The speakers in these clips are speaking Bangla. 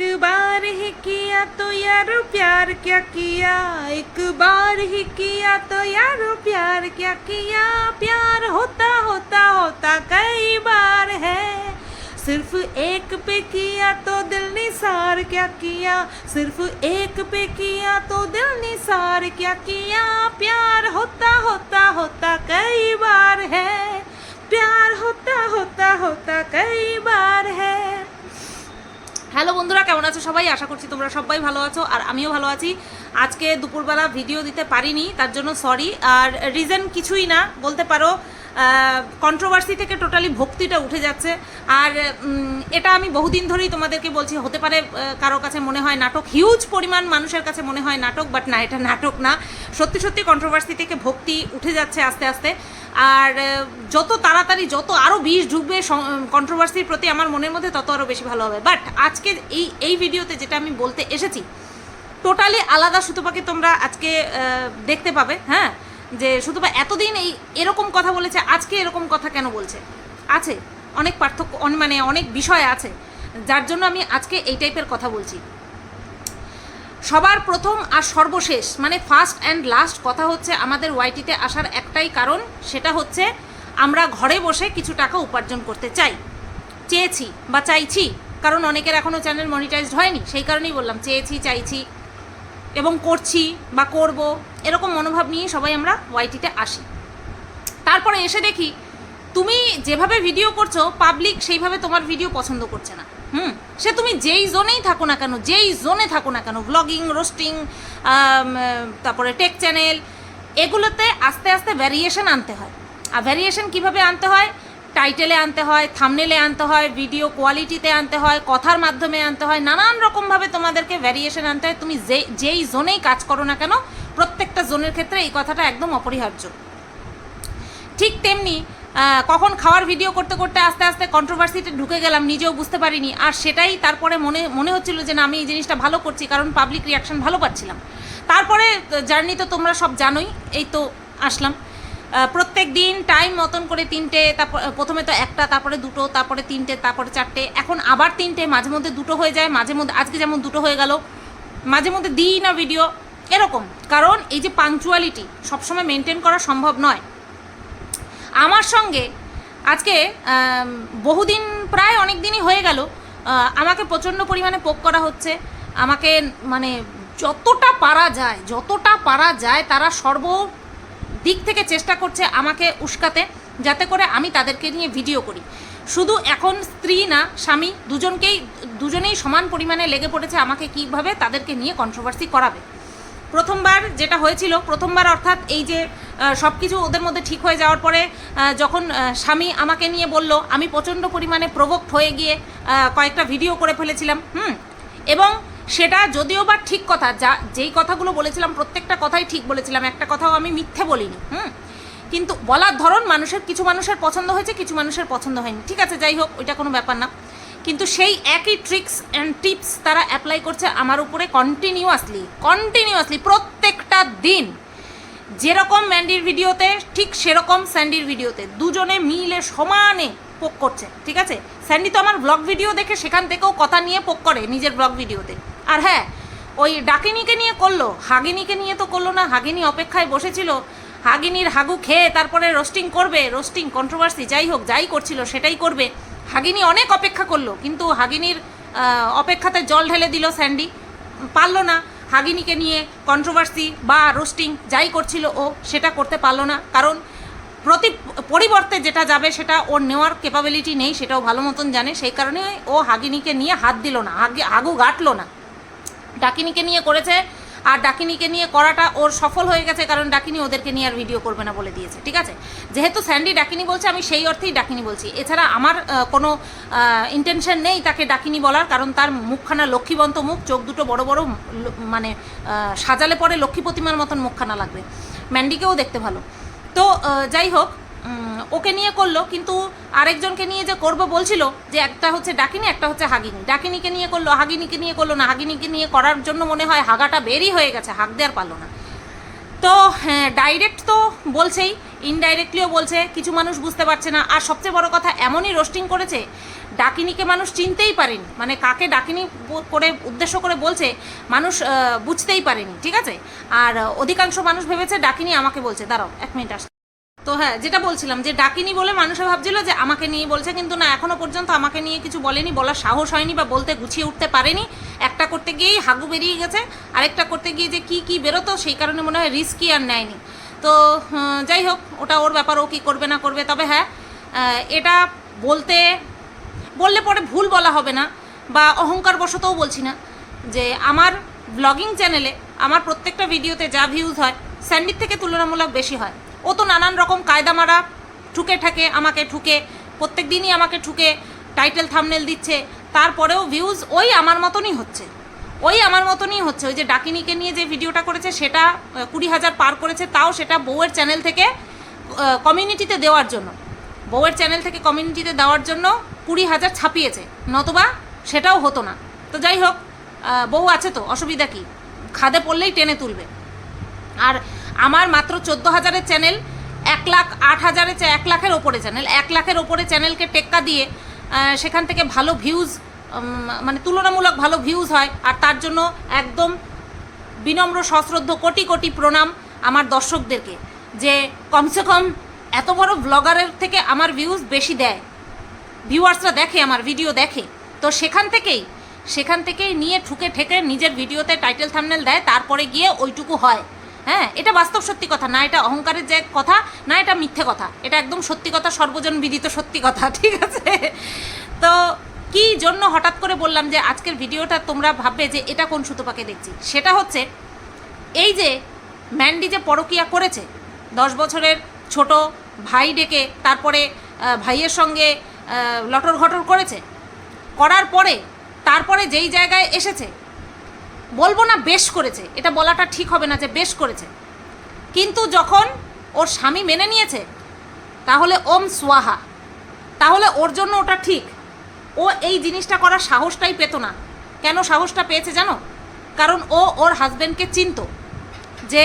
एक बार ही किया तो यारो प्यार क्या किया? एक बार ही किया तो यारो प्यार क्या किया? प्यार होता होता होता कई बार है। सिर्फ़ एक पे किया तो दिल निसार क्या किया? सिर्फ़ एक पे किया तो दिल निसार क्या किया? प्यार होता होता होता कई बार है। प्यार होता होता होता कई बार है। হ্যালো বন্ধুরা, কেমন আছো সবাই? আশা করছি তোমরা সবাই ভালো আছো আর আমিও ভালো আছি। আজকে দুপুরবেলা ভিডিও দিতে পারিনি, তার জন্য সরি আর রিজন কিছুই না, বলতে পারো কন্ট্রোভার্সি থেকে টোটালি ভক্তিটা উঠে যাচ্ছে। আর এটা আমি বহুদিন ধরেই তোমাদেরকে বলছি, হতে পারে কারও কাছে মনে হয় নাটক হিউজ পরিমাণ মানুষের কাছে মনে হয় নাটক বাট না, এটা নাটক না। সত্যি সত্যি কন্ট্রোভার্সি থেকে ভক্তি উঠে যাচ্ছে আস্তে আস্তে। আর যত তাড়াতাড়ি, যত আরও বিষ ঢুকবে কন্ট্রোভার্সির প্রতি আমার মনের মধ্যে তত আরও বেশি ভালো হবে। বাট আজকে এই এই ভিডিওতে যেটা আমি বলতে এসেছি টোটালি আলাদা সুতোপাকে তোমরা আজকে দেখতে পাবে হ্যাঁ? যে সুতোপা এতদিন এই এরকম কথা বলেছে, আজকে এরকম কথা কেন বলছে? আছে, অনেক পার্থক্য মানে অনেক বিষয় আছে, যার জন্য আমি আজকে এই টাইপের কথা বলছি। সবার প্রথম আর সর্বশেষ মানে ফার্স্ট অ্যান্ড লাস্ট কথা হচ্ছে আমাদের ওয়াইটিতে আসার একটাই কারণ, সেটা হচ্ছে আমরা ঘরে বসে কিছু টাকা উপার্জন করতে চাই। চেয়েছি বা চাইছি, কারণ অনেকের এখনও চ্যানেল মনিটাইজড হয়নি, সেই কারণেই বললাম, চেয়েছি, চাইছি এবং করছি বা করব, এরকম মনোভাব নিয়ে সবাই আমরা ওয়াইটিতে আসি। তারপরে এসে দেখি, তুমি যেভাবে ভিডিও করছ পাবলিক সেইভাবে তোমার ভিডিও পছন্দ করছে না। হুম? সে তুমি যেই জোনেই থাকো না কেন, যেই জোনে থাকো না কেন ব্লগিং রোস্টিং তারপরে টেক চ্যানেল এগুলোতে আস্তে আস্তে ভ্যারিয়েশন আনতে হয়। আর ভ্যারিয়েশন কীভাবে আনতে হয়? টাইটেলে আনতে হয় থামনেলে আনতে হয় ভিডিও কোয়ালিটিতে আনতে হয়, কথার মাধ্যমে আনতে হয়, নানান রকমভাবে তোমাদেরকে ভ্যারিয়েশন আনতে হয়। তুমি যে, যেই জোনেই কাজ করো না কেন, প্রত্যেকটা জোনের ক্ষেত্রে এই কথাটা একদম অপরিহার্য। ঠিক তেমনি কখন খাওয়ার ভিডিও করতে করতে আস্তে আস্তে কন্ট্রোভার্সিতে ঢুকে গেলাম, নিজেও বুঝতে পারিনি। আর সেটাই তারপরে মনে মনে হচ্ছিল যে না, আমি এই জিনিসটা ভালো করছি, কারণ পাবলিক রিয়াকশন ভালো পাচ্ছিলাম। তারপরে জার্নি তো তোমরা সব জানোই, এই তো আসলাম। প্রত্যেক দিন টাইম মতন করে তিনটে, তারপর প্রথমে তো একটা, তারপরে দুটো, তারপরে তিনটে, তারপরে চারটে, এখন আবার তিনটে, মাঝে মধ্যে দুটো হয়ে যায়, মাঝে মধ্যে, আজকে যেমন দুটো হয়ে গেল, মাঝে মধ্যে দিই না ভিডিও এরকম, কারণ এই যে পাংচুয়ালিটি সবসময় মেনটেন করা সম্ভব নয়। আমার সঙ্গে, আজকে বহুদিন প্রায় অনেক দিনই হয়ে গেল আমাকে প্রচণ্ড পরিমাণে পোক করা হচ্ছে, আমাকে মানে যতটা পারা যায়, যতটা পারা যায়, তারা সর্ব দিক থেকে চেষ্টা করছে আমাকে উস্কাতে, যাতে করে আমি তাদেরকে নিয়ে ভিডিও করি। শুধু এখন স্ত্রী না, স্বামী দুজনকেই, দুজনেই সমান পরিমাণে লেগে পড়েছে আমাকে কীভাবে তাদেরকে নিয়ে কন্ট্রোভার্সি করাবে। প্রথমবার যেটা হয়েছিল, প্রথমবার অর্থাৎ এই যে সব কিছু ওদের মধ্যে ঠিক হয়ে যাওয়ার পরে যখন স্বামী আমাকে নিয়ে বলল, আমি প্রচণ্ড পরিমাণে প্রভোক্ট হয়ে গিয়ে কয়েকটা ভিডিও করে ফেলেছিলাম। হুম। এবং সেটা যদিও বা ঠিক কথা, যা, যেই কথাগুলো বলেছিলাম, প্রত্যেকটা কথাই ঠিক বলেছিলাম, একটা কথাও আমি মিথ্যে বলিনি, হুম? কিন্তু বলার ধরন মানুষের, কিছু মানুষের পছন্দ হয়েছে, কিছু মানুষের পছন্দ হয়নি। ঠিক আছে, যাই হোক, ওইটা কোনো ব্যাপার না। কিন্তু সেই একই ট্রিক্স অ্যান্ড টিপস তারা অ্যাপ্লাই করছে আমার উপরে কন্টিনিউয়াসলি কন্টিনিউয়াসলি প্রত্যেকটা দিন। যেরকম ম্যান্ডির ভিডিওতে, ঠিক সেরকম স্যান্ডির ভিডিওতে দুজনে মিলে সমানে পোক করছে, ঠিক আছে? স্যান্ডি তো আমার ব্লগ ভিডিও দেখে সেখান থেকেও কথা নিয়ে পোক করে নিজের ব্লগ ভিডিওতে আর হ্যাঁ ওই ডাকিনিকে নিয়ে করল, হাগিনিকে নিয়ে তো করল না, হাগিনি অপেক্ষায় বসেছিল। হাগিনির হাগু খেয়ে তারপরে রোস্টিং করবে রোস্টিং কন্ট্রোভার্সি যাই হোক, যাই করছিল সেটাই করবে। হাগিনি অনেক অপেক্ষা করল, কিন্তু হাগিনির অপেক্ষাতে জল ঢেলে দিল স্যান্ডি। পারল না হাগিনিকে নিয়ে কন্ট্রোভার্সি বা রোস্টিং যাই করছিল ও সেটা করতে পারল না। কারণ প্রতি পরিবর্তে যেটা যাবে সেটা ওর নেওয়ার ক্যাপাবিলিটি নেই, সেটাও ভালো মতন জানে। সেই কারণে ও হাগিনিকে নিয়ে হাত দিল না, হাগি হাগু গাঁটলো না। ডাকিনিকে নিয়ে করেছে, আর ডাকিনিকে নিয়ে করাটা ওর সফল হয়ে গেছে কারণ ডাকিনি ওদেরকে নিয়ে আর ভিডিও করবে না বলে দিয়েছে, ঠিক আছে? যেহেতু স্যান্ডি ডাকিনি বলছে, আমি সেই অর্থেই ডাকিনি বলছি। এছাড়া আমার কোনো ইন্টেনশন নেই তাকে ডাকিনি বলার, কারণ তার মুখখানা লক্ষ্মীবন্ত মুখ, চোখ দুটো বড় বড় মানে সাজালে পরে লক্ষ্মী প্রতিমার মতন মুখখানা লাগবে। ম্যান্ডিকেও দেখতে ভালো। তো যাই হোক ওকে নিয়ে করল, কিন্তু আরেকজনকে নিয়ে যে করব বলছিল যে একটা হচ্ছে ডাকিনি, একটা হচ্ছে হাগিনি। ডাকিনিকে নিয়ে করল, হাগিনিকে নিয়ে করল না, হাগিনিকে নিয়ে করার জন্য মনে হয় হাগাটা বেরই হয়ে গেছে, হাগ দেওয়ার পারল না। তো হ্যাঁ ডাইরেক্ট তো বলছেই ইনডাইরেক্টলিও বলছে, কিছু মানুষ বুঝতে পারছে না। আর সবচেয়ে বড় কথা, এমনই রোস্টিং করেছে, ডাকিনিকে মানুষ চিনতেই পারেনি। মানে কাকে ডাকিনি করে, উদ্দেশ্য করে বলছে, মানুষ বুঝতেই পারেনি, ঠিক আছে? আর অধিকাংশ মানুষ ভেবেছে, ডাকিনি আমাকে বলছে। দাঁড়াও, এক মিনিট আস তো হ্যাঁ যেটা বলছিলাম, যে ডাকিনি বলে মানুষে ভাবছিল যে আমাকে নিয়ে বলছে, কিন্তু না, এখনও পর্যন্ত আমাকে নিয়ে কিছু বলেনি, বলার সাহস হয়নি বা বলতে গুছিয়ে উঠতে পারেনি। একটা করতে গিয়েই হাগু বেরিয়ে গেছে, আরেকটা করতে গিয়ে যে কি কি বেরোতো, সেই কারণে মনে হয় রিস্কই আর নেয়নি। তো যাই হোক, ওটা ওর ব্যাপার, ও কী করবে, না করবে, তবে হ্যাঁ এটা বলতে, বললে পরে ভুল বলা হবে না, বা অহংকার বশতও বলছি না, যে আমার ব্লগিং চ্যানেলে আমার প্রত্যেকটা ভিডিওতে যা ভিউজ হয় স্যান্ডির থেকে তুলনামূলক বেশি হয়। ও তো নানান রকম কায়দা মারা ঠুকে ঠাকে আমাকে ঠুকে প্রত্যেক দিনই আমাকে ঠুকে টাইটেল থামনেল দিচ্ছে, তারপরেও ভিউজ ওই আমার মতনই হচ্ছে। ওই আমার মতনই হচ্ছে। ওই যে ডাকিনিকে নিয়ে যে ভিডিওটা করেছে, সেটা কুড়ি হাজার পার করেছে, তাও সেটা বউয়ের চ্যানেল থেকে কমিউনিটিতে দেওয়ার জন্য। বউয়ের চ্যানেল থেকে কমিউনিটিতে দেওয়ার জন্য কুড়ি হাজার ছাপিয়েছে। নতবা সেটাও হতো না। তো যাই হোক বউ আছে তো, অসুবিধা কি? খাদে পড়লেই টেনে তুলবে। আর আমার মাত্র চোদ্দ হাজারের চ্যানেল, এক লাখ আট হাজারের এক লাখের ওপরে চ্যানেল এক লাখের ওপরে চ্যানেলকে টেক্কা দিয়ে সেখান থেকে ভালো ভিউজ মানে তুলনামূলক ভালো ভিউজ হয়। আর তার জন্য একদম বিনম্র, সশ্রদ্ধ, কোটি কোটি প্রণাম আমার দর্শকদেরকে, যে কমসে কম এত বড় ব্লগারের থেকে আমার ভিউজ বেশি দেয়। ভিউয়ার্সরা দেখে, আমার ভিডিও দেখে। তো সেখান থেকেই সেখান থেকেই নিয়ে ঠুকে ঠেকে নিজের ভিডিওতে টাইটেল থামনেল দেয়, তারপরে গিয়ে ওইটুকু হয়। হ্যাঁ এটা বাস্তব সত্যি কথা, না এটা অহংকারের যে কথা, না এটা মিথ্যে কথা। এটা একদম সত্যি কথা, সর্বজন বিদিত সত্যি কথা, ঠিক আছে? তো কি জন্য হঠাৎ করে বললাম যে আজকের ভিডিওটা তোমরা ভাববে যে এটা কোন সুতোপাকে দেখছি? সেটা হচ্ছে, এই যে ম্যান্ডি যে পরকিয়া করেছে, দশ বছরের ছোট ভাই ডেকে তারপরে ভাইয়ের সঙ্গে লটর ঘটর করেছে, করার পরে, তারপরে যেই জায়গায় এসেছে বলব না বেশ করেছে, এটা বলাটা ঠিক হবে না যে বেশ করেছে। কিন্তু যখন ওর স্বামী মেনে নিয়েছে, তাহলে ওম সোয়াহা তাহলে ওর জন্য ওটা ঠিক। ও এই জিনিসটা করার সাহসটাই পেত না। কেন সাহসটা পেয়েছে জানো? কারণ ও ওর হাজব্যান্ডকে চিনতো যে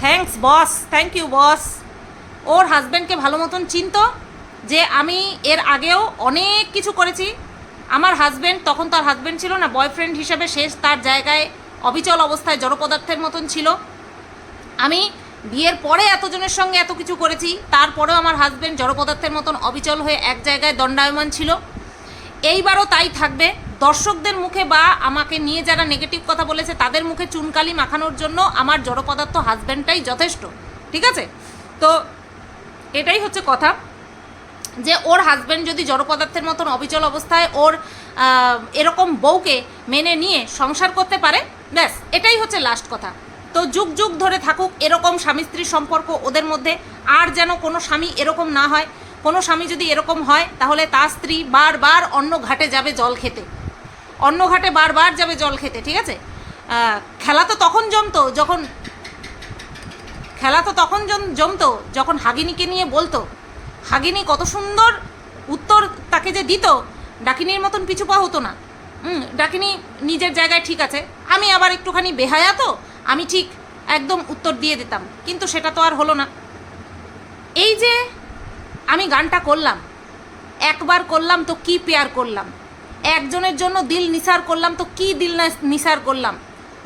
thanks boss thank you boss ওর হাজব্যান্ডকে ভালো মতন চিনতো যে, আমি এর আগেও অনেক কিছু করেছি আমার হাজব্যান্ড তখন তার হাজব্যান্ড ছিল না বয়ফ্রেন্ড হিসাবে শেষ তার জায়গায় অবিচল অবস্থায় জড় পদার্থের মতন ছিল। আমি বিয়ের পরে এতজনের সঙ্গে এত কিছু করেছি, তারপরেও আমার হাজব্যান্ড জড় পদার্থের মতন অবিচল হয়ে এক জায়গায় দণ্ডায়মান ছিল। এইবারও তাই থাকবে। দর্শকদের মুখে বা আমাকে নিয়ে যারা নেগেটিভ কথা বলেছে, তাদের মুখে চুনকালি মাখানোর জন্য আমার জড় পদার্থ হাজব্যান্ডটাই যথেষ্ট। ঠিক আছে? তো এটাই হচ্ছে কথা। যে ওর হাজব্যান্ড যদি জড় পদার্থের মতন অবিচল অবস্থায় ওর এরকম বউকে মেনে নিয়ে সংসার করতে পারে, ব্যাস, এটাই হচ্ছে লাস্ট কথা। তো যুগ যুগ ধরে থাকুক, এরকম স্বামী স্ত্রীর সম্পর্ক ওদের মধ্যে, আর যেন কোনো স্বামী এরকম না হয়, কোনো স্বামী যদি এরকম হয়, তাহলে তার স্ত্রী বারবার অন্য ঘাটে যাবে জল খেতে। অন্য ঘাটে বারবার যাবে জল খেতে, ঠিক আছে? খেলা তো তখন জমতো যখন, খেলা তো তখন জম- জমতো যখন হাগিনীকে নিয়ে বলতো হাগিনী কত সুন্দর উত্তর তাকে যে দিত ডাকিনীর মতন পিছু পা হতো না হুম ডাকিনী নিজের জায়গায় ঠিক আছে আমি আবার একটুখানি বেহায়া তো আমি ঠিক একদম উত্তর দিয়ে দিতাম কিন্তু সেটা তো আর হলো না এই যে আমি গানটা করলাম একবার করলাম তো কি পেয়ার করলাম একজনের জন্য দিল নিসার করলাম তো কি দিল না- নিসার করলাম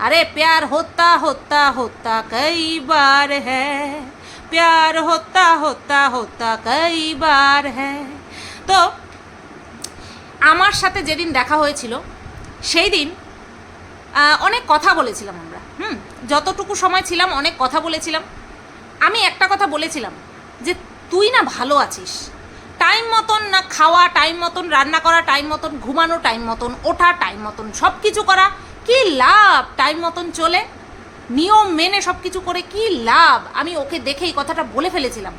अरे प्यार होता होता होता कई बार है प्यार होता होता होता कई बार है তো আমার সাথে যেদিন দেখা হয়েছিল সেই দিন আহ, অনেক কথা বলেছিলাম আমরা হুম যতটুকু সময় ছিলাম অনেক কথা বলেছিলাম আমি একটা কথা বলেছিলাম যে তুই না ভালো আছিস টাইম মতন না খাওয়া টাইম মতন রান্না করা টাইম মতন ঘুমানো টাইম মতন ওঠা টাইম মতন সব কিছু করা কি লাভ টাইম মতন চলে নিয়ম মেনে সব কিছু করে কি লাভ? আমি ওকে দেখেই কথাটা বলে ফেলেছিলাম।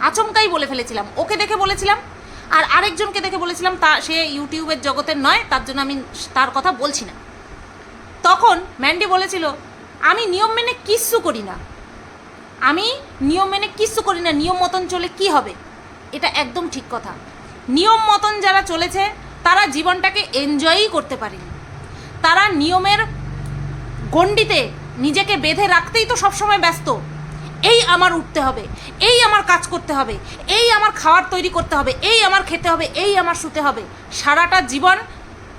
আচমকাই বলে ফেলেছিলাম। ওকে দেখে বলেছিলাম আর আরেকজনকে দেখে বলেছিলাম, তা সে ইউটিউবের জগতের নয়, তার জন্য আমি তার কথা বলছি না। তখন ম্যান্ডি বলেছিল, আমি নিয়ম মেনে কিচ্ছু করি না। আমি নিয়ম মেনে কিচ্ছু করি না। নিয়ম মতন চলে কি হবে? এটা একদম ঠিক কথা। নিয়ম মতন যারা চলেছে, তারা জীবনটাকে এনজয়ই করতে পারেনি। তারা নিয়মের গণ্ডিতে নিজেকে বেঁধে রাখতেই তো সবসময় ব্যস্ত। এই আমার উঠতে হবে, এই আমার কাজ করতে হবে, এই আমার খাওয়ার তৈরি করতে হবে, এই আমার খেতে হবে, এই আমার শুতে হবে। সারাটা জীবন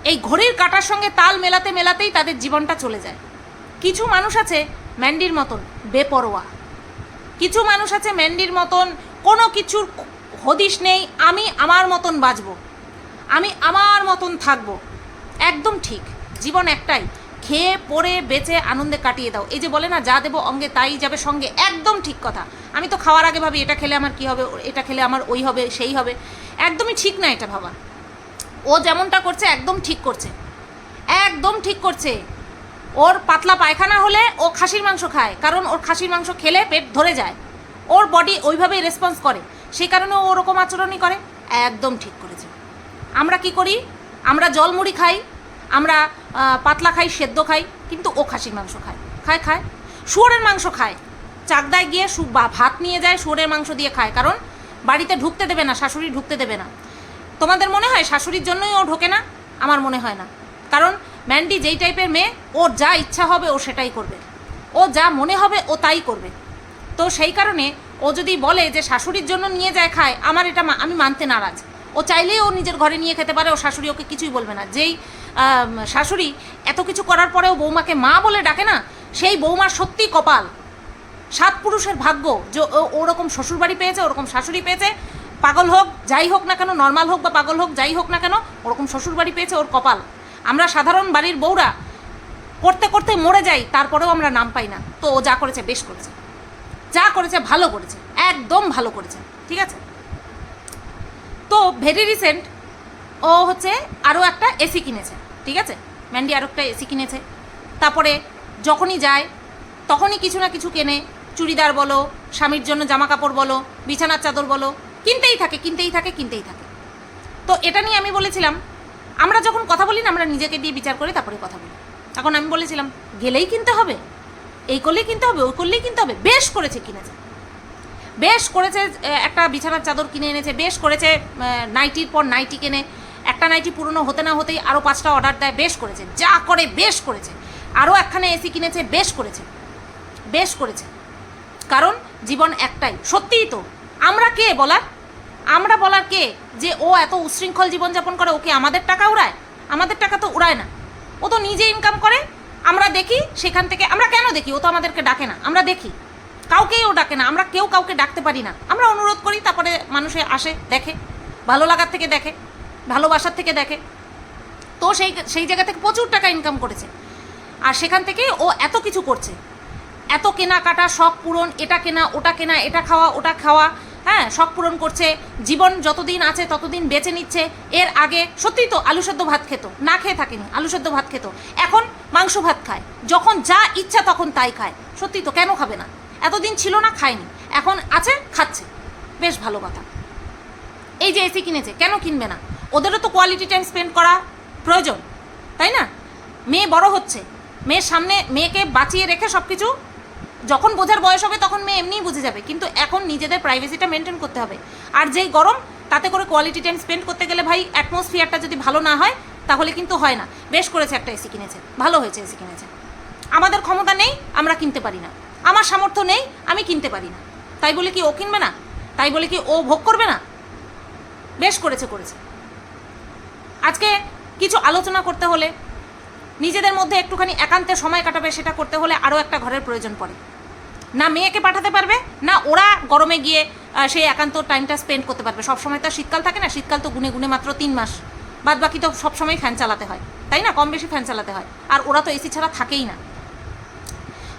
এই ঘড়ির কাটার সঙ্গে তাল মেলাতে মেলাতেই তাদের জীবনটা চলে যায়। কিছু মানুষ আছে ম্যান্ডির মতন, বেপরোয়া। কিছু মানুষ আছে ম্যান্ডির মতন, কোনো কিছুর হদিশ নেই, আমি আমার মতন বাঁচবো। আমি আমার মতন থাকব। একদম ঠিক, জীবন একটাই। খেয়ে পরে বেঁচে, আনন্দে কাটিয়ে দাও। এই যে বলে না, যা দেবো অঙ্গে তাই যাবে সঙ্গে, একদম ঠিক কথা। আমি তো খাওয়ার আগে ভাবি, এটা খেলে আমার কি হবে, এটা খেলে আমার ওই হবে, সেই হবে। একদমই ঠিক না এটা ভাবা। ও যেমনটা করছে, একদম ঠিক করছে। একদম ঠিক করছে। ওর পাতলা পায়খানা হলে ও খাসির মাংস খায়, কারণ ওর খাসির মাংস খেলে পেট ধরে যায়। ওর বডি ওইভাবেই রেসপন্স করে। সেই কারণে ও ওরকম আচরণই করে। একদম ঠিক করেছে। আমরা কি করি? আমরা জলমুড়ি খাই, আমরা পাতলা খাই, সেদ্ধ খাই, কিন্তু ও খাসির মাংস খায়। খায় খায়। শুয়োরের মাংস খায়। চাকদায় গিয়ে সু- ভাত নিয়ে যায়, শুয়োরের মাংস দিয়ে খায়। কারণ বাড়িতে ঢুকতে দেবে না, শাশুড়ি ঢুকতে দেবে না। তোমাদের মনে হয় শাশুড়ির জন্যই ও ঢোকে না? আমার মনে হয় না। কারণ ম্যান্ডি যেই টাইপের মেয়ে, ওর যা ইচ্ছা হবে ও সেটাই করবে। ও যা মনে হবে ও তাই করবে। তো সেই কারণে ও যদি বলে যে শাশুড়ির জন্য নিয়ে যায়, খায়, আমার এটা আমি মানতে নারাজ। ও চাইলেই ও নিজের ঘরে নিয়ে খেতে পারে, ও শাশুড়ি ওকে কিছুই বলবে না। যেই শাশুড়ি এত কিছু করার পরেও বৌমাকে মা বলে ডাকে না, সেই বৌমার সত্যি কপাল। সাত পুরুষের ভাগ্য, যে ওরকম শ্বশুরবাড়ি পেয়েছে, ওরকম শাশুড়ি পেয়েছে, পাগল হোক, যাই হোক না কেন, নর্মাল হোক বা পাগল হোক, যাই হোক না কেন, ওরকম শ্বশুরবাড়ি পেয়েছে ওর কপাল। আমরা সাধারণ বাড়ির বউরা করতে করতে মরে যাই, তারপরেও আমরা নাম পাই না। তো ও যা করেছে, বেশ করেছে। যা করেছে, ভালো করেছে, একদম ভালো করেছে, ঠিক আছে? তো ভেরি রিসেন্ট ও হচ্ছে আরও একটা এসি কিনেছে, ঠিক আছে? ম্যান্ডি আরও একটা এসি কিনেছে। তারপরে যখনই যায়, তখনই কিছু না কিছু কেনে। চুড়িদার বলো, স্বামীর জন্য জামা কাপড় বলো, বিছানার চাদর বলো, কিনতেই থাকে কিনতেই থাকে কিনতেই থাকে। তো এটা নিয়ে আমি বলেছিলাম, আমরা যখন কথা বলি না, আমরা নিজেকে দিয়ে বিচার করে তারপরে কথা বলি। তখন আমি বলেছিলাম, গেলেই কিনতে হবে, এই করলেই কিনতে হবে, ওই করলেই কিনতে হবে, বেশ করেছে, কিনেছে। বেশ করেছে একটা বিছানার চাদর কিনে এনেছে, বেশ করেছে নাইটির পর নাইটি কেনে, একটা নাইটি পুরনো হতে না হতেই আরও পাঁচটা অর্ডার দেয়, বেশ করেছে, যা করে বেশ করেছে আরও একখানে এসি কিনেছে, বেশ করেছে বেশ করেছে, কারণ জীবন একটাই, সত্যিই তো, আমরা কে বলার, আমরা বলার কে, যে ও এত উচ্ছৃঙ্খল জীবনযাপন করে, ওকে আমাদের টাকা উড়ায়, আমাদের টাকা তো উড়ায় না, ও তো নিজে ইনকাম করে, আমরা দেখি, সেখান থেকে, আমরা কেন দেখি, ও তো আমাদেরকে ডাকে না, আমরা দেখি কাউকেই ও ডাকে না, আমরা কেউ কাউকে ডাকতে পারি না। আমরা অনুরোধ করি, তারপরে মানুষে আসে, দেখে, ভালো লাগার থেকে দেখে, ভালোবাসার থেকে দেখে। তো সেই সেই জায়গা থেকে প্রচুর টাকা ইনকাম করেছে। আর সেখান থেকে ও এত কিছু করছে। এত কেনাকাটা, শখ পূরণ, এটা কেনা, ওটা কেনা, এটা খাওয়া, ওটা খাওয়া হ্যাঁ শখ পূরণ করছে। জীবন যতদিন আছে, ততদিন বেঁচে নিচ্ছে। এর আগে সত্যিই তো আলু সেদ্ধ ভাত খেত, না খেয়ে থাকেনি, আলু সেদ্ধ ভাত খেত। এখন মাংস ভাত খায়। যখন যা ইচ্ছা তখন তাই খায়। সত্যি তো কেন খাবে না? এতদিন ছিল না, খায়নি। এখন আছে, খাচ্ছে। বেশ ভালো কথা। এই যে এসি কিনেছে, কেন কিনবে না? ওদেরও তো কোয়ালিটি টাইম স্পেন্ড করা প্রয়োজন, তাই না? মেয়ে বড় হচ্ছে, মেয়ের সামনে মেয়েকে বাঁচিয়ে রেখে সব কিছু যখন বোঝার বয়স হবে তখন মেয়ে এমনিই বুঝে যাবে। কিন্তু এখন নিজেদের প্রাইভেসিটা মেনটেন করতে হবে। আর যেই গরম, তাতে করে কোয়ালিটি টাইম স্পেন্ড করতে গেলে ভাই অ্যাটমসফিয়ারটা যদি ভালো না হয়, তাহলে কিন্তু হয় না। বেশ করেছে একটা এসি কিনেছে, ভালো হয়েছে এসি কিনেছে। আমাদের ক্ষমতা নেই, আমরা কিনতে পারি না। আমার সামর্থ্য নেই, আমি কিনতে পারি না। তাই বলে কি ও কিনবে না? তাই বলে কি ও ভোগ করবে না? বেশ করেছে করেছে। আজকে কিছু আলোচনা করতে হলে, নিজেদের মধ্যে একটুখানি একান্তে সময় কাটাবে, সেটা করতে হলে আরও একটা ঘরের প্রয়োজন পড়ে। না মেয়েকে পাঠাতে পারবে, না ওরা গরমে গিয়ে সেই একান্ত টাইমটা স্পেন্ড করতে পারবে। সব সময় তো শীতকাল থাকে না, শীতকাল তো গুনে গুনে মাত্র তিন মাস। বাদ বাকি তো সবসময় ফ্যান চালাতে হয়, তাই না? কম বেশি ফ্যান চালাতে হয়। আর ওরা তো এসি ছাড়া থাকেই না।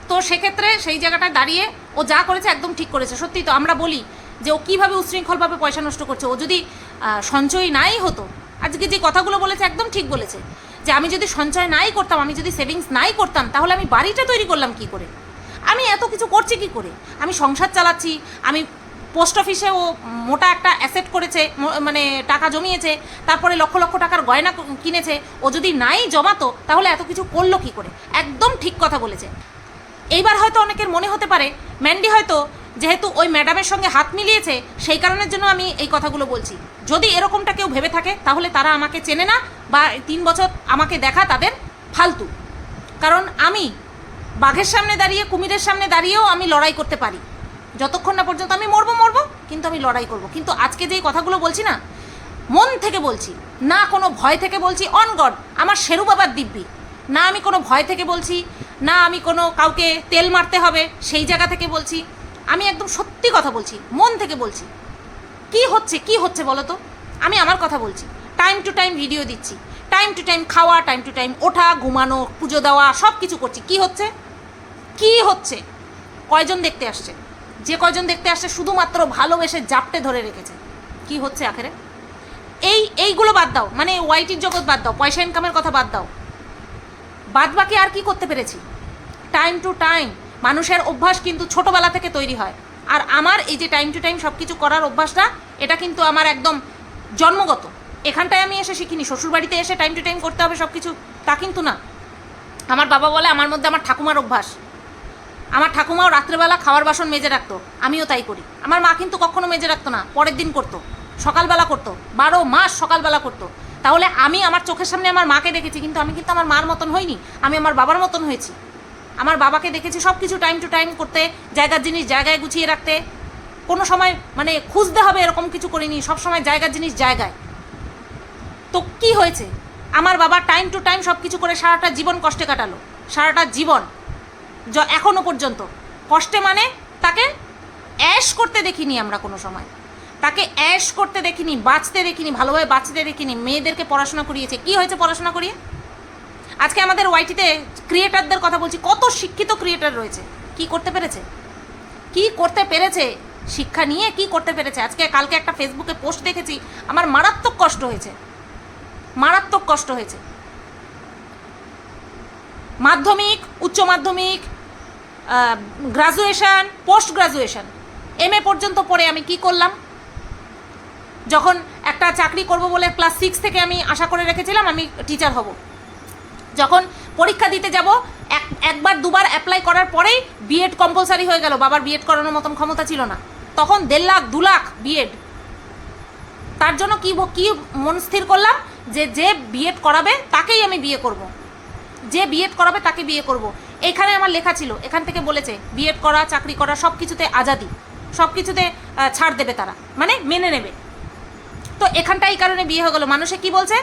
তো সেক্ষেত্রে সেই জায়গাটায় দাঁড়িয়ে ও যা করেছে একদম ঠিক করেছে। সত্যি তো আমরা বলি যে ও কীভাবে উচ্ছৃঙ্খলভাবে পয়সা নষ্ট করছে। ও যদি সঞ্চয় নাই হতো, আজকে যে কথাগুলো বলেছে একদম ঠিক বলেছে, যে আমি যদি সঞ্চয় নাই করতাম, আমি যদি সেভিংস নাই করতাম, তাহলে আমি বাড়িটা তৈরি করলাম কি করে? আমি এত কিছু করছি কি করে? আমি সংসার চালাচ্ছি, আমি পোস্ট অফিসে ও মোটা একটা অ্যাসেট করেছে মানে টাকা জমিয়েছে, তারপরে লক্ষ লক্ষ টাকার গয়না কিনেছে, ও যদি নাই জমাতো, তাহলে এত কিছু করল কি করে? একদম ঠিক কথা বলেছে। এইবার হয়তো অনেকের মনে হতে পারে, ম্যান্ডি হয়তো যেহেতু ওই ম্যাডামের সঙ্গে হাত মিলিয়েছে, সেই কারণের জন্য আমি এই কথাগুলো বলছি। যদি এরকমটা কেউ ভেবে থাকে, তাহলে তারা আমাকে চেনে না বা তিন বছর আমাকে দেখা তাদের ফালতু। কারণ আমি বাঘের সামনে দাঁড়িয়ে, কুমিরের সামনে দাঁড়িয়েও আমি লড়াই করতে পারি। যতক্ষণ না পর্যন্ত আমি মরবো মরবো, কিন্তু আমি লড়াই করব। কিন্তু আজকে যেই কথাগুলো বলছি না, মন থেকে বলছি, না কোনো ভয় থেকে বলছি অন গড আমার শেরু বাবার দিব্যি। না আমি কোনো ভয় থেকে বলছি না, আমি কোনো কাউকে তেল মারতে হবে, সেই জায়গা থেকে বলছি। আমি একদম সত্যি কথা বলছি, মন থেকে বলছি। কি হচ্ছে কি হচ্ছে বলো তো? আমি আমার কথা বলছি। টাইম টু টাইম ভিডিও দিচ্ছি। টাইম টু টাইম খাওয়া টাইম টু টাইম ওঠা, ঘুমানো, পুজো দেওয়া সব কিছু করছি। কি হচ্ছে? কি হচ্ছে? কয়জন দেখতে আসছে? যে কয়জন দেখতে আসছে শুধুমাত্র ভালোবেসে জাপটে ধরে রেখেছে। কি হচ্ছে আখেরে? এই, এইগুলো বাদ দাও। মানে ওয়াইটির জগৎ বাদ দাও। পয়সা ইনকামের কথা বাদ দাও। বাদ বাকি আর কি করতে পেরেছি? টাইম টু টাইম মানুষের অভ্যাস কিন্তু ছোটোবেলা থেকে তৈরি হয়। আর আমার এই যে টাইম টু টাইম সব কিছু করার অভ্যাসটা, এটা কিন্তু আমার একদম জন্মগত। এখানটায় আমি এসে শিখিনি, শ্বশুরবাড়িতে এসে টাইম টু টাইম করতে হবে সব কিছু তা কিন্তু না। আমার বাবা বলে, আমার মধ্যে আমার ঠাকুমার অভ্যাস। আমার ঠাকুমাও রাত্রেবেলা খাওয়ার বাসন মেজে রাখতো, আমিও তাই করি। আমার মা কিন্তু কখনো মেজে রাখতো না, পরের দিন করতো, সকালবেলা করতো, বারো মাস সকালবেলা করতো। তাহলে আমি আমার চোখের সামনে আমার মাকে দেখেছি, কিন্তু আমি কিন্তু আমার মার মতন হইনি, আমি আমার বাবার মতন হয়েছি। আমার বাবাকে দেখেছি সব কিছু টাইম টু টাইম করতে, জায়গার জিনিস জায়গায় গুছিয়ে রাখতে। কোনো সময় মানে খুঁজতে হবে এরকম কিছু করিনি, সব সময় জায়গার জিনিস জায়গায়। তো কি হয়েছে? আমার বাবা টাইম টু টাইম সব কিছু করে সারাটা জীবন কষ্টে কাটালো, সারাটা জীবন এখনও পর্যন্ত। কষ্টে মানে তাকে অ্যাশ করতে দেখিনি আমরা কোনো সময়। তাকে অ্যাশ করতে দেখিনি, বাঁচতে দেখিনি, ভালোভাবে বাঁচতে দেখিনি, মেয়েদেরকে পড়াশোনা করিয়েছে। কি হয়েছে পড়াশোনা করিয়ে? আজকে আমাদের ওয়াইটিতে ক্রিয়েটারদের কথা বলছি, কত শিক্ষিত ক্রিয়েটার রয়েছে। কি করতে পেরেছে? কি করতে পেরেছে? শিক্ষা নিয়ে কি করতে পেরেছে? আজকে, কালকে একটা ফেসবুকে পোস্ট দেখেছি, আমার মারাত্মক কষ্ট হয়েছে। মারাত্মক কষ্ট হয়েছে। মাধ্যমিক, উচ্চ মাধ্যমিক graduation post graduation M A পর্যন্ত পড়ে আমি কি করলাম? যখন একটা চাকরি করব বলে ক্লাস সিক্স থেকে আমি আশা করে রেখেছিলাম আমি টিচার হব। যখন পরীক্ষা দিতে যাব, এক, একবার দুবার অ্যাপ্লাই করার পরেই বিএড কম্পালসারি হয়ে গেল। বাবার বিএড করানোর মতন ক্ষমতা ছিল না। তখন দেড় লাখ, দু লাখ বিএড তার জন্য কি কি মন স্থির করলাম যে যে বিএড করাবে তাকেই আমি বিয়ে করব। যে বিএড করাবে তাকে বিয়ে করব। এখানে আমার লেখা ছিল, এখান থেকে বলেছে বিএড করা, চাকরি করা সব কিছুতে আজাদি। সব কিছুতে ছাড় দেবে তারা। মানে মেনে নেবে। তো এখানটা এই কারণে বিয়ে হয়ে গেলো। মানুষে কি বলছে?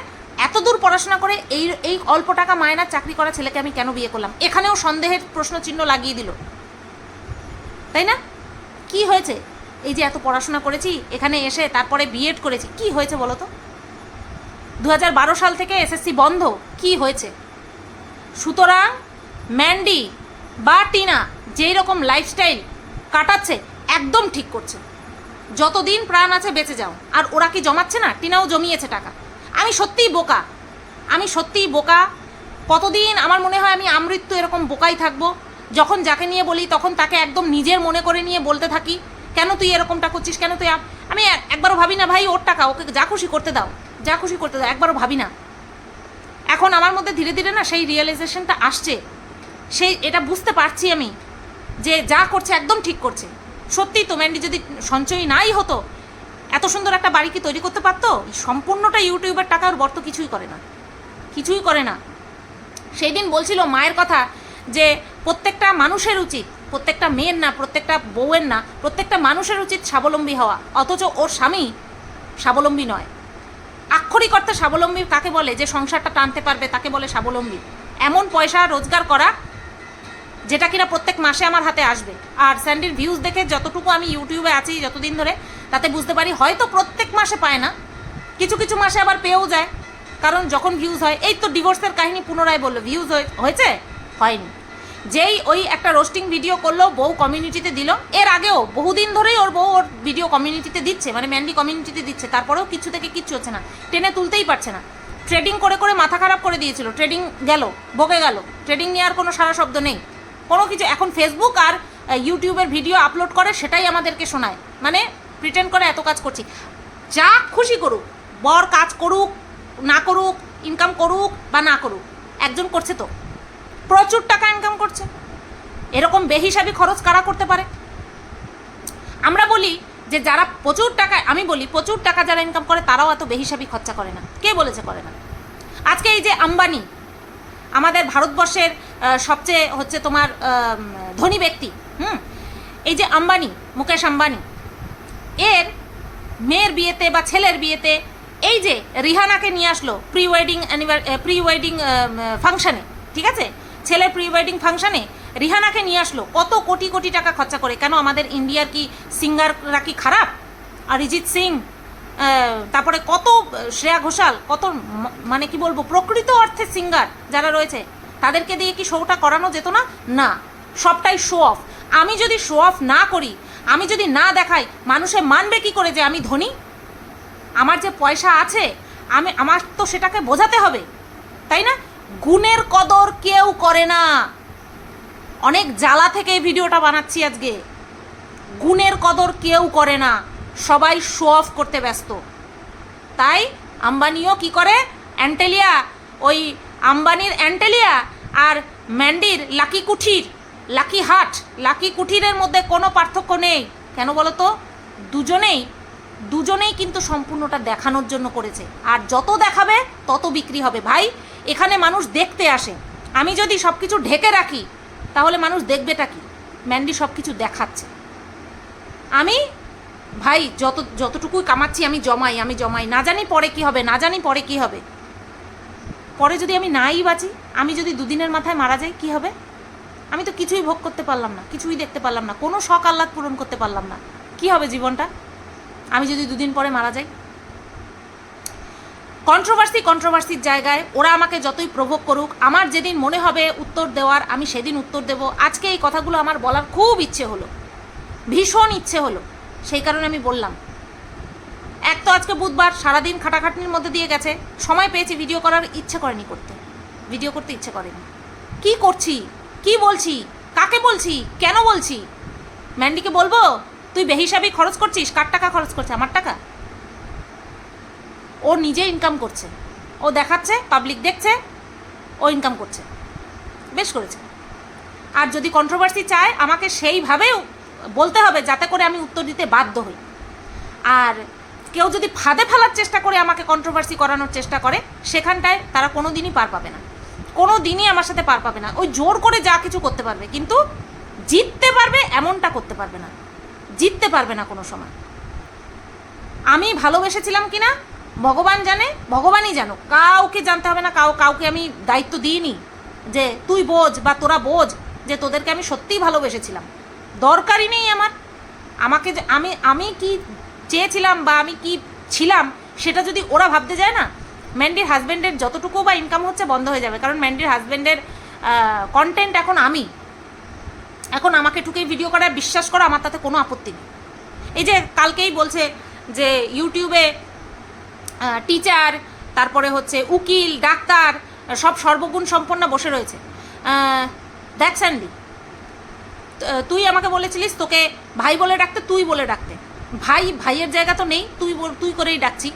এত দূর পড়াশোনা করে এই এই অল্প টাকা মায়নার চাকরি করা ছেলেকে আমি কেন বিয়ে করলাম? এখানেও সন্দেহের প্রশ্নচিহ্ন লাগিয়ে দিল। তাই না? কি হয়েছে? এই যে এত পড়াশোনা করেছি, এখানে এসে তারপরে বিএড করেছি, কি হয়েছে বলো তো? দু হাজার বারো সাল থেকে এসএসসি বন্ধ, কি হয়েছে? সুতরাং ম্যান্ডি বা টিনা যেই রকম লাইফস্টাইল কাটাচ্ছে, একদম ঠিক করছে। যতদিন প্রাণ আছে বেঁচে যাও। আর ওরা কি জমাচ্ছে না? টিনাও জমিয়েছে টাকা। আমি সত্যিই বোকা। আমি সত্যিই বোকা। কতদিন আমার মনে হয় আমি আমৃত্যু এরকম বোকাই থাকব? যখন যাকে নিয়ে বলি, তখন তাকে একদম নিজের মনে করে নিয়ে বলতে থাকি, কেন তুই এরকমটা করছিস? কেন তুই আমি একবারও ভাবি না, ভাই, ওর টাকা, ওকে যা খুশি করতে দাও। যা খুশি করতে দাও। একবারও ভাবি না। এখন আমার মধ্যে ধীরে ধীরে না সেই রিয়েলাইজেশনটা আসছে। সেই, এটা বুঝতে পারছি আমি যে যা করছে একদম ঠিক করছে। সত্যিই তো ম্যান্ডি যদি সঞ্চয় নাই হতো, এত সুন্দর একটা বাড়ি কি তৈরি করতে পারতো? সম্পূর্ণটা ইউটিউবের টাকা ওর বর্ত কিছুই করে না। কিছুই করে না। সেই দিন বলছিল মায়ের কথা যে, প্রত্যেকটা মানুষের উচিত, প্রত্যেকটা মেয়ের না, প্রত্যেকটা বউয়ের না, প্রত্যেকটা মানুষের উচিত স্বাবলম্বী হওয়া। অথচ ওর স্বামী স্বাবলম্বী নয়। আক্ষরিক অর্থে স্বাবলম্বী কাকে বলে? যে সংসারটা টানতে পারবে তাকে বলে স্বাবলম্বী। এমন পয়সা রোজগার করা যেটা কিনা প্রত্যেক মাসে আমার হাতে আসবে। আর স্যান্ডির ভিউজ দেখে যতটুকু আমি ইউটিউবে আছি যতদিন ধরে, তাতে বুঝতে পারি হয়তো প্রত্যেক মাসে পায় না। কিছু কিছু মাসে আবার পেয়েও যায়। কারণ যখন ভিউজ হয়, এই তো ডিভোর্সের কাহিনী পুনরায় বলল ভিউজ হয়েছে? হয়নি। যেই ওই একটা রোস্টিং ভিডিও করল, বউ কমিউনিটিতে দিল। এর আগেও, বহুদিন ধরেই ওর বউ ওর ভিডিও কমিউনিটিতে দিচ্ছে মানে ম্যান্ডি কমিউনিটিতে দিচ্ছে। তারপরেও কিছু থেকে কিচ্ছু হচ্ছে না। টেনে তুলতেই পারছে না। ট্রেডিং করে করে মাথা খারাপ করে দিয়েছিল। ট্রেডিং গেল, বকে গেল। ট্রেডিং নিয়ে আর কোনো সারা শব্দ নেই। কোনো কিছু, এখন ফেসবুক আর ইউটিউবের ভিডিও আপলোড করে, সেটাই আমাদেরকে শোনায়। মানে প্রিটেন্ড করে এত কাজ করছি। যা খুশি করুক, বর কাজ করুক, না করুক ইনকাম করুক বা না করুক, একজন করছে তো। প্রচুর টাকা ইনকাম করছে। এরকম বেহিসাবি খরচ কারা করতে পারে? আমরা বলি যে, যারা প্রচুর টাকা, আমি বলি প্রচুর টাকা যারা ইনকাম করে, তারাও এত বেহিসাবি খরচা করে না। কে বলেছে করে না? আজকে এই যে আম্বানি আমাদের ভারতবর্ষের সবচেয়ে হচ্ছে তোমার ধনী ব্যক্তি, হুম? এই যে আম্বানি, মুকেশ আম্বানি, এর মেয়ের বিয়েতে বা ছেলের বিয়েতে এই যে রিহানাকে নিয়ে আসলো প্রি ওয়েডিং প্রি ওয়েডিং ফাংশানে ঠিক আছে? ছেলের প্রি ওয়েডিং ফাংশানে রিহানাকে নিয়ে আসলো কত কোটি কোটি টাকা খরচা করে। কেন আমাদের ইন্ডিয়ার কি সিঙ্গাররা কি খারাপ? অরিজিৎ সিং তারপরে কত শ্রেয়া ঘোষাল, কত মানে কি বলব, প্রকৃত অর্থে সিঙ্গার যারা রয়েছে, তাদেরকে দিয়ে কি শোটা করানো যেত না? না। সবটাই শো অফ আমি যদি শো অফ না করি, আমি যদি না দেখাই, মানুষে মানবে কি করে যে আমি ধনী? আমার যে পয়সা আছে, আমি, আমার তো সেটাকে বোঝাতে হবে, তাই না? গুণের কদর কেউ করে না। অনেক জ্বালা থেকে ভিডিওটা বানাচ্ছি আজকে। গুণের কদর কেউ করে না। সবাই শো অফ করতে ব্যস্ত। তাই আম্বানিও কি করে? অ্যান্টেলিয়া, ওই আম্বানির অ্যান্টেলিয়া আর ম্যান্ডির লাকি কুঠির, লাকি হাট, লাকি কুঠিরের মধ্যে কোনো পার্থক্য নেই। কেন বলো তো দুজনেই দুজনেই কিন্তু সম্পূর্ণটা দেখানোর জন্য করেছে। আর যত দেখাবে, তত বিক্রি হবে। ভাই, এখানে মানুষ দেখতে আসে। আমি যদি সব কিছু ঢেকে রাখি, তাহলে মানুষ দেখবেটা কি? ম্যান্ডি সব কিছু দেখাচ্ছে। আমি ভাই, যত, যতটুকুই কামাচ্ছি আমি জমাই আমি জমাই। না জানি পরে কি হবে, না জানি পরে কি হবে। পরে যদি আমি নাই বাঁচি, আমি যদি দুদিনের মাথায় মারা যাই, কি হবে? আমি তো কিছুই ভোগ করতে পারলাম না, কিছুই দেখতে পারলাম না, কোনো শখ আহ্লাদ পূরণ করতে পারলাম না। কি হবে জীবনটা? আমি যদি দুদিন পরে মারা যাই? কন্ট্রোভার্সি কন্ট্রোভার্সির জায়গায় ওরা আমাকে যতই প্রভোগ করুক, আমার যেদিন মনে হবে উত্তর দেওয়ার, আমি সেদিন উত্তর দেব। আজকে এই কথাগুলো আমার বলার খুব ইচ্ছে হলো। ভীষণ ইচ্ছে হলো। সেই কারণে আমি বললাম। এক তো আজকে বুধবার, সারাদিন খাটাখাটনির মধ্যে দিয়ে গেছে। সময় পেয়েছি ভিডিও করার, ইচ্ছে করেনি করতে। ভিডিও করতে ইচ্ছে করেনি। কি করছি? কি বলছি? কাকে বলছি? কেন বলছি? ম্যান্ডিকে বলব, তুই বেহিসাবি খরচ করছিস? কার টাকা খরচ করছে? আমার টাকা? ও নিজে ইনকাম করছে। ও দেখাচ্ছে পাবলিক দেখছে, ও ইনকাম করছে। বেশ করেছে। আর যদি কন্ট্রোভার্সি চায়, আমাকে সেইভাবেও বলতে হবে যাতে করে আমি উত্তর দিতে বাধ্য হই। আর কেউ যদি ফাঁদে ফেলার চেষ্টা করে আমাকে কন্ট্রোভার্সি করানোর চেষ্টা করে, সেখানটায় তারা কোনো দিনই পার পাবে না। কোনো দিনই আমার সাথে পার পাবে না। ওই জোর করে যা কিছু করতে পারবে, কিন্তু জিততে পারবে এমনটা করতে পারবে না। জিততে পারবে না কোনো সময়। আমি ভালোবেসেছিলাম কি না ভগবান জানে, ভগবানই জানো কাউকে জানতে হবে না, কাউ, কাউকে আমি দায়িত্ব দিইনি যে তুই বোঝ বা তোরা বোঝ যে তোদেরকে আমি সত্যিই ভালোবেসেছিলাম। দরকারই নেই আমার। আমাকে যে আমি আমি কি চেয়েছিলাম বা আমি কি ছিলাম, সেটা যদি ওরা ভাবতে যায় না ম্যান্ডির হাজব্যান্ডের যতটুকু বা ইনকাম হচ্ছে বন্ধ হয়ে যাবে। কারণ ম্যান্ডির হাজব্যান্ডের কন্টেন্ট এখন আমি। এখন আমাকে টুকেই ভিডিও করার বিশ্বাস করো, আমার তাতে কোনো আপত্তি নেই। এই যে কালকেই বলছে যে ইউটিউবে টিচার তারপরে হচ্ছে উকিল, ডাক্তার, সব সর্বগুণ সম্পন্ন বসে রয়েছে। দেখ স্যান্ডি তুই আমাকে বলেছিলিস তোকে ভাই বলে ডাকতে, তুই বলে ডাকতে। ভাই, ভাইয়ের জায়গা তো নেই, তুই তুই করেই ডাকছি।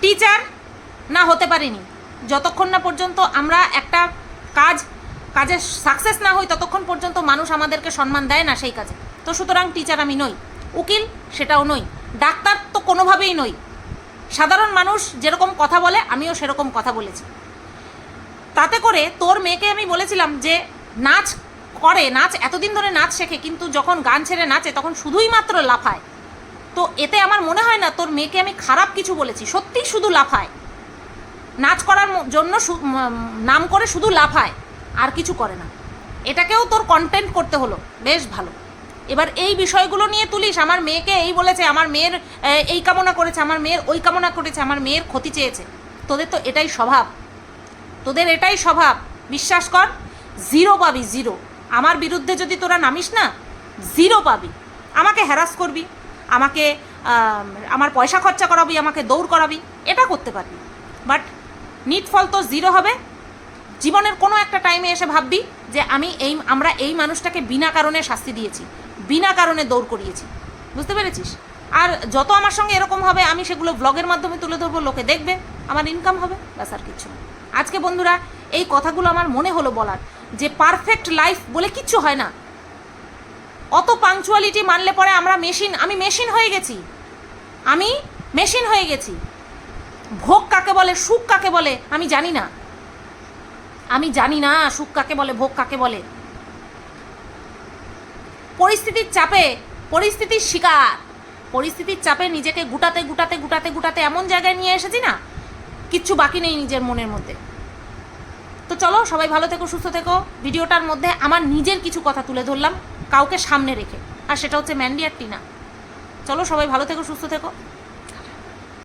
টিচার, না, হতে পারিনি। যতক্ষণ না পর্যন্ত আমরা একটা কাজ কাজে সাকসেস না হই, ততক্ষণ পর্যন্ত মানুষ আমাদেরকে সম্মান দেয় না সেই কাজে। তো সুতরাং টিচার আমি নই। উকিল, সেটাও নই। ডাক্তার তো কোনোভাবেই নই। সাধারণ মানুষ যেরকম কথা বলে, আমিও সেরকম কথা বলেছি। তাতে করে তোর মেয়েকে আমি বলেছিলাম যে, নাচ করে, নাচ, এতদিন ধরে নাচ শেখে, কিন্তু যখন গান ছেড়ে নাচে, তখন শুধুই মাত্র লাফায়। তো এতে আমার মনে হয় না, তোর মেয়েকে আমি খারাপ কিছু বলেছি, সত্যিই শুধু লাফায়। নাচ করার জন্য নাম করে শুধু লাফায়, আর কিছু করে না। এটাকেও তোর কন্টেন্ট করতে হলো, বেশ ভালো। এবার এই বিষয়গুলো নিয়ে তুলিস, আমার মেয়েকে এই বলেছে, আমার মেয়ের এই কামনা করেছে, আমার মেয়ের ওই কামনা করেছে, আমার মেয়ের ক্ষতি চেয়েছে। তোদের তো এটাই স্বভাব। তোদের এটাই স্বভাব। বিশ্বাস কর জিরো পাবি জিরো আমার বিরুদ্ধে যদি তোরা নামিস না জিরো পাবি। আমাকে হ্যারাস করবি, আমাকে আমার পয়সা খরচা করাবি, আমাকে দৌড় করাবি, এটা করতে পারবি। বাট নিট ফল তো জিরো হবে। জীবনের কোনো একটা টাইমে এসে ভাববি যে আমি এই, আমরা এই মানুষটাকে বিনা কারণে শাস্তি দিয়েছি, বিনা কারণে দৌড় করিয়েছি। বুঝতে পেরেছিস? আর যত আমার সঙ্গে এরকম হবে, আমি সেগুলো ব্লগের মাধ্যমে তুলে ধরবো, লোকে দেখবে, আমার ইনকাম হবে, ব্যাস আর কিছু। আজকে বন্ধুরা, এই কথাগুলো আমার মনে হলো বলার। যে পারফেক্ট লাইফ বলে কিচ্ছু হয় না। অত পাংচুয়ালিটি মানলে পরে আমরা মেশিন আমি মেশিন হয়ে গেছি। আমি মেশিন হয়ে গেছি। ভোগ কাকে বলে, সুখ কাকে বলে, আমি জানি না। আমি জানি না সুখ কাকে বলে, ভোগ কাকে বলে। পরিস্থিতির চাপে, পরিস্থিতির শিকার। পরিস্থিতির চাপে নিজেকে গুটাতে গুটাতে গুটাতে গুটাতে এমন জায়গায় নিয়ে এসেছি না, কিচ্ছু বাকি নেই নিজের মনের মধ্যে। তো চলো, সবাই ভালো থেকো, সুস্থ থেকো। ভিডিওটার মধ্যে আমার নিজের কিছু কথা তুলে ধরলাম, কাউকে সামনে রেখে। আর সেটা হচ্ছে ম্যান্ডি আর টিনা। চলো, সবাই ভালো থেকো, সুস্থ থেকো।